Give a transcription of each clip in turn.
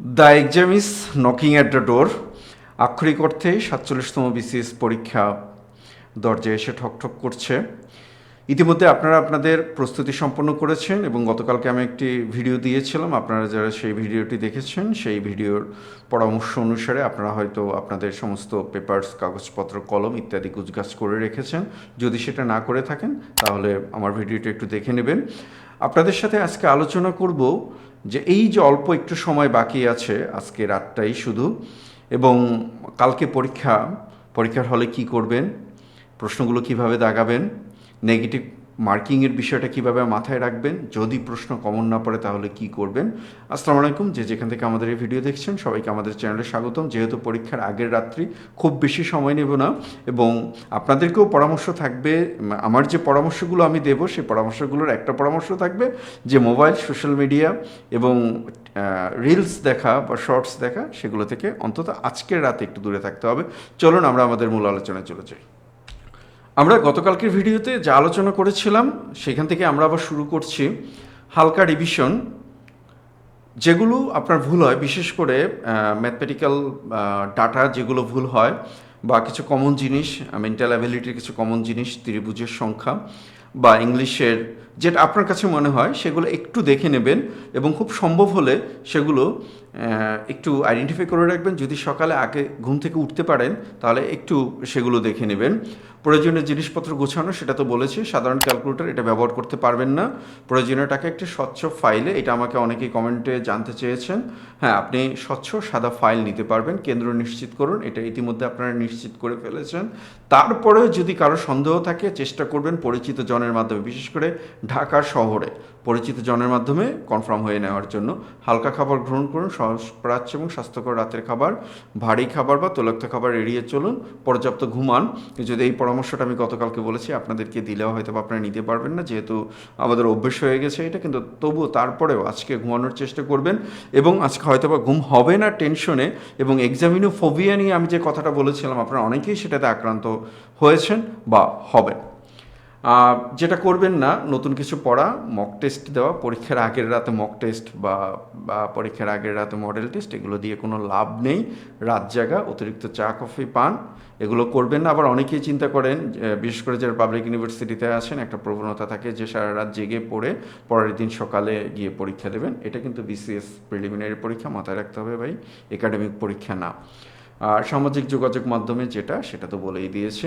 The exam is knocking at the door আক্ষরিক অর্থে সাতচল্লিশতম বিসিএস পরীক্ষা দরজায় এসে ঠকঠক করছে। ইতিমধ্যে আপনারা আপনাদের প্রস্তুতি সম্পন্ন করেছেন এবং গতকালকে আমি একটি ভিডিও দিয়েছিলাম। আপনারা যারা সেই ভিডিওটি দেখেছেন, সেই ভিডিওর পরামর্শ অনুসারে আপনারা হয়তো আপনাদের সমস্ত পেপারস, কাগজপত্র, কলম ইত্যাদি গুজগাছ করে রেখেছেন। যদি সেটা না করে থাকেন, তাহলে আমার ভিডিওটি একটু দেখে নেবেন। আপনাদের সাথে আজকে আলোচনা করব যে এই যে অল্প একটু সময় বাকি আছে, আজকে রাতটাই শুধু, এবং কালকে পরীক্ষা, পরীক্ষার হলে কি করবেন, প্রশ্নগুলো কীভাবে দাগাবেন নেগেটিভ মার্কিংয়ের বিষয়টা কীভাবে মাথায় রাখবেন? যদি প্রশ্ন কমন না পড়ে, তাহলে কি করবেন? আসসালামু আলাইকুম, যে যেখান থেকে আমাদের এই ভিডিও দেখছেন, সবাইকে আমাদের চ্যানেলে স্বাগতম। যেহেতু পরীক্ষার আগের রাত্রি, খুব বেশি সময় নেব না এবং আপনাদেরকেও পরামর্শ থাকবে। আমার যে পরামর্শগুলো আমি দেব, সেই পরামর্শগুলোর একটা পরামর্শ থাকবে যে মোবাইল, সোশ্যাল মিডিয়া এবং রিলস দেখা বা শর্টস দেখা, সেগুলো থেকে অন্তত আজকের রাতে একটু দূরে থাকতে হবে। চলুন আমরা আমাদের মূল আলোচনায় চলে যাই। আমরা গতকালকের ভিডিওতে যা আলোচনা করেছিলাম, সেখান থেকে আমরা আবার শুরু করছি হালকা রিভিশন যেগুলো আপনার ভুল হয়, বিশেষ করে ম্যাথমেটিক্যাল ডাটা যেগুলো ভুল হয়, বা কিছু কমন জিনিস মেন্টাল অ্যাবিলিটির কিছু কমন জিনিস, ত্রিভুজের সংখ্যা, বা ইংলিশের, যেটা আপনার কাছে মনে হয়, সেগুলো একটু দেখে নেবেন, এবং খুব সম্ভব হলে সেগুলো একটু আইডেন্টিফাই করে রাখবেন। যদি সকালে আগে ঘুম থেকে উঠতে পারেন, তাহলে একটু সেগুলো দেখে নেবেন। প্রয়োজনীয় জিনিসপত্র গোছানো, সেটা তো বলেছি, সাধারণ ক্যালকুলেটর এটা ব্যবহার করতে পারবেন না। প্রয়োজনীয় টাকা একটি স্বচ্ছ ফাইলে এটা আমাকে অনেকেই কমেন্টে জানতে চেয়েছেন। হ্যাঁ আপনি স্বচ্ছ সাদা ফাইল নিতে পারবেন, কেন্দ্র নিশ্চিত করুন, এটা ইতিমধ্যে আপনারা নিশ্চিত করে ফেলেছেন। তারপরেও যদি কারও সন্দেহ থাকে, চেষ্টা করবেন পরিচিত জনের মাধ্যমে, বিশেষ করে ঢাকা শহরে, পরিচিত জনের মাধ্যমে কনফার্ম হয়ে নেওয়ার জন্য। হালকা খাবার গ্রহণ করুন প্রাচ্য এবং স্বাস্থ্যকর রাতের খাবার, ভারী খাবার বা তৈলাক্ত খাবার এড়িয়ে চলুন, পর্যাপ্ত ঘুমান। যদি এই পরামর্শটা আমি গতকালকে বলেছি, আপনাদেরকে দিলেও হয়তো আপনারা নিতে পারবেন না, যেহেতু আমাদের অভ্যেস হয়ে গেছে এটা, কিন্তু তবুও তারপরেও আজকে ঘুমানোর চেষ্টা করবেন এবং আজকে হয়তো বা ঘুম হবে না টেনশনে এবং এক্সামিনো ফোবিয়া নিয়ে আমি যে কথাটা বলেছিলাম, আপনারা অনেকেই সেটাতে আক্রান্ত হয়েছেন বা হবেন। যেটা করবেন না, নতুন কিছু পড়া মক টেস্ট দেওয়া, পরীক্ষার আগের রাতে মক টেস্ট বা বা পরীক্ষার আগের রাতে মডেল টেস্ট এগুলো দিয়ে কোনো লাভ নেই। রাত জাগা, অতিরিক্ত চা, কফি পান, এগুলো করবেন না। আবার অনেকেই চিন্তা করেন বিশেষ করে যারা পাবলিক ইউনিভার্সিটিতে আসেন, একটা প্রবণতা থাকে যে, সারা রাত জেগে পড়ে, পরের দিন সকালে গিয়ে পরীক্ষা দেবেন। এটা কিন্তু বিসিএস প্রিলিমিনারি পরীক্ষা মাথায় রাখতে হবে ভাই একাডেমিক পরীক্ষা না। আর সামাজিক যোগাযোগ মাধ্যমে যেটা, সেটা তো বলেই দিয়েছি।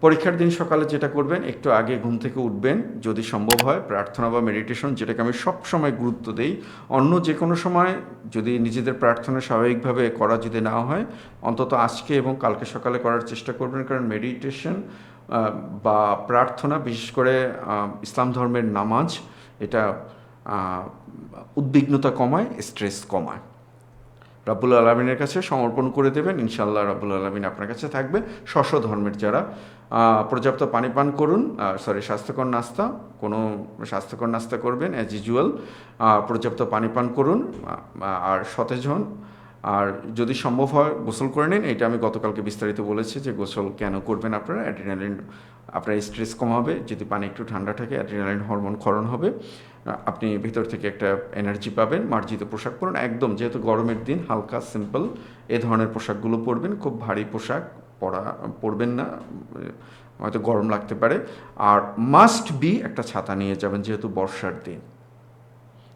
পরীক্ষার দিন সকালে যেটা করবেন, একটু আগে ঘুম থেকে উঠবেন, যদি সম্ভব হয়, প্রার্থনা বা মেডিটেশন যেটাকে আমি সব সময় গুরুত্ব দেই। অন্য যে কোনো সময় যদি নিজেদের প্রার্থনা স্বাভাবিকভাবে করা যদি না হয়, অন্তত আজকে এবং কালকে সকালে করার চেষ্টা করবেন, কারণ মেডিটেশন বা প্রার্থনা, বিশেষ করে ইসলাম ধর্মের নামাজ, এটা উদ্বিগ্নতা কমায় স্ট্রেস কমায়। রাব্বুল আলমিনের কাছে সমর্পণ করে দেবেন। ইনশাল্লাহ রাব্বুল আলমিন আপনার কাছে থাকবে। শস্য ধর্মের যারা পর্যাপ্ত পানি পান করুন সরি স্বাস্থ্যকর নাস্তা, কোনো স্বাস্থ্যকর নাস্তা করবেন অ্যাজ ইউজুয়াল পর্যাপ্ত পানি পান করুন আর সতেজ হন। আর যদি সম্ভব হয়, গোসল করে নিন। এটা আমি গতকালকে বিস্তারিত বলেছি যে গোসল কেন করবেন আপনারা? অ্যাড্রিনালিন আপনার স্ট্রেস কমাবে যদি পানি একটু ঠান্ডা থাকে অ্যাড্রিনালিন হরমোন ক্ষরণ হবে। আপনি ভিতর থেকে একটা এনার্জি পাবেন, মার্জিত পোশাক পরুন। একদম যেহেতু গরমের দিন, হালকা সিম্পল এ ধরনের পোশাকগুলো পরবেন। খুব ভারী পোশাক পরা, পরবেন না, হয়তো গরম লাগতে পারে। আর মাস্ট বি একটা ছাতা নিয়ে যাবেন যেহেতু বর্ষার দিন।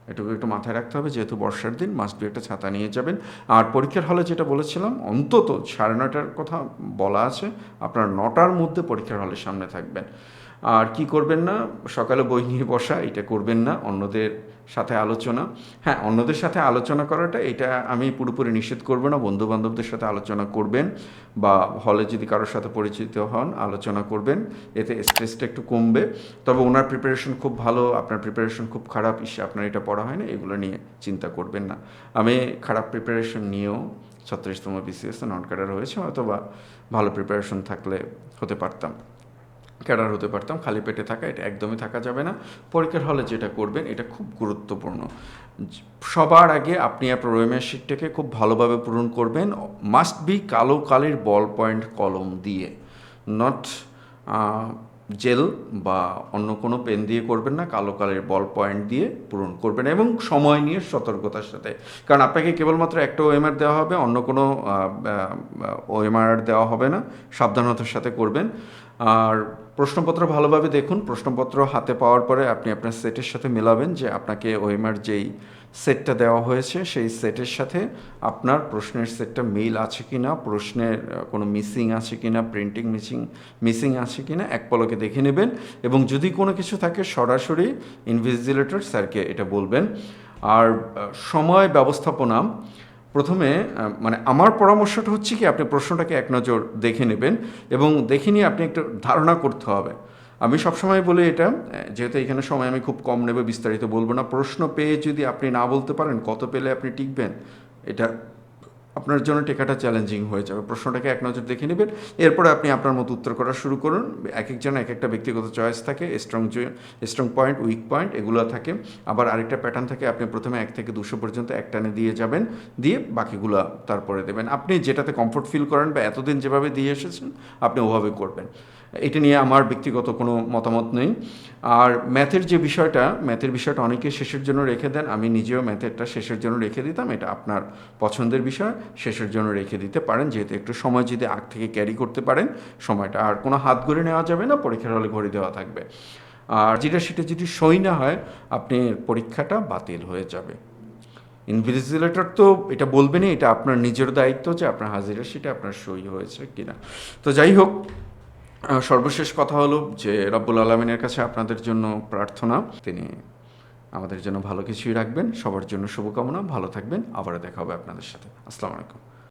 এটুকু একটু মাথায় রাখতে হবে, যেহেতু বর্ষার দিন মাস্ট বি একটা ছাতা নিয়ে যাবেন। আর পরীক্ষার হলে যেটা বলেছিলাম, অন্তত সাড়ে নটার কথা বলা আছে, আপনার নটার মধ্যে পরীক্ষার হলের সামনে থাকবেন। আর কি করবেন না? সকালে বই নিয়ে বসা, এটা করবেন না। অন্যদের সাথে আলোচনা। হ্যাঁ অন্যদের সাথে আলোচনা করাটা, এটা আমি পুরোপুরি নিষেধ করব না। বন্ধু বান্ধবদের সাথে আলোচনা করবেন বা হলে যদি কারোর সাথে পরিচিত হন, আলোচনা করবেন। এতে স্ট্রেসটা একটু কমবে। তবে ওনার প্রিপারেশন খুব ভালো, আপনার প্রিপারেশন খুব খারাপ, ইসে, আপনার এটা পড়া হয় না, এগুলো নিয়ে চিন্তা করবেন না। আমি খারাপ প্রিপারেশন নিয়েও ছত্রিশতম বিসিএস নন ক্যাডার হয়েছে অথবা ভালো প্রিপারেশন থাকলে হতে পারতাম। ক্যাডার হতে পারতাম, খালি পেটে থাকা, এটা একদমই থাকা যাবে না। পরীক্ষার হলে যেটা করবেন, এটা খুব গুরুত্বপূর্ণ। সবার আগে আপনি আপনার রোয়েমের শিটটাকে খুব ভালোভাবে পূরণ করবেন। মাস্ট বি কালো কালির বল পয়েন্ট কলম দিয়ে নট জেল বা অন্য কোনো পেন দিয়ে করবেন না, কালো কালের বল পয়েন্ট দিয়ে পূরণ করবেন এবং সময় নিয়ে সতর্কতার সাথে। কারণ আপনাকে কেবলমাত্র একটা ওএমআর দেওয়া হবে, অন্য কোনো ওএমআর দেওয়া হবে না, সাবধানতার সাথে করবেন। আর প্রশ্নপত্র ভালোভাবে দেখুন, প্রশ্নপত্র হাতে পাওয়ার পরে আপনি আপনার সেটের সাথে মেলাবেন যে আপনাকে ওএমআর যেই সেটটা দেওয়া হয়েছে, সেই সেটের সাথে আপনার প্রশ্নের সেটটা মিল আছে কি না প্রশ্নের কোনো মিসিং আছে কি না প্রিন্টিং মিসিং মিসিং আছে কি না এক পলকে দেখে নেবেন। এবং যদি কোনো কিছু থাকে, সরাসরি ইনভিজিলেটর স্যারকে এটা বলবেন। আর সময় ব্যবস্থাপনা, প্রথমে মানে আমার পরামর্শটা হচ্ছে কি, আপনি প্রশ্নটাকে এক নজর দেখে নেবেন এবং দেখে নিয়ে আপনি একটা ধারণা করতে হবে। আমি সবসময় বলি এটা, যেহেতু এখানে সময় আমি খুব কম নেবে, বিস্তারিত বলব না। প্রশ্ন পেয়ে যদি আপনি না বলতে পারেন, কত পেলে আপনি টিকবেন? এটা আপনার জন্য টেকাটা চ্যালেঞ্জিং হয়ে যাবে। প্রশ্নটাকে এক নজর দেখে নেবেন। এরপরে আপনি আপনার মতো উত্তর করা শুরু করুন। এক একজন এক একটা ব্যক্তিগত চয়েস থাকে strong strong point weak point এগুলো থাকে। আবার আরেকটা প্যাটার্ন থাকে, আপনি প্রথমে এক থেকে দুশো পর্যন্ত এক টানে দিয়ে যাবেন, দিয়ে বাকিগুলো তারপরে দেবেন। আপনি যেটাতে কমফোর্ট ফিল করেন বা এতদিন যেভাবে দিয়ে এসেছেন, আপনি ওভাবে করবেন। এটা নিয়ে আমার ব্যক্তিগত কোনো মতামত নেই। আর ম্যাথের যে বিষয়টা, ম্যাথের বিষয়টা অনেকে শেষের জন্য রেখে দেন। আমি নিজেও ম্যাথেরটা শেষের জন্য রেখে দিতাম। এটা আপনার পছন্দের বিষয়। শেষের জন্য রেখে দিতে পারেন। যেহেতু একটু সময় যদি আগ থেকে ক্যারি করতে পারেন, সময়টা আর কোনো হাত ঘড়ি নেওয়া যাবে না। পরীক্ষার হলে ঘড়ি দেওয়া থাকবে। আর যেটা সেটা যদি সই না হয়, আপনি পরীক্ষাটা বাতিল হয়ে যাবে। ইনভিজিলেটর তো এটা বলবেনই এটা আপনার নিজের দায়িত্ব যে আপনার হাজিরা সেটা আপনার সই হয়েছে কিনা। তো যাই হোক সর্বশেষ কথা হলো যে রব্বুল আলমিনের কাছে আপনাদের জন্য প্রার্থনা। তিনি আমাদের জন্য ভালো কিছুই রাখবেন, সবার জন্য শুভকামনা, ভালো থাকবেন, আবারও দেখা হবে আপনাদের সাথে। আসসালামু আলাইকুম।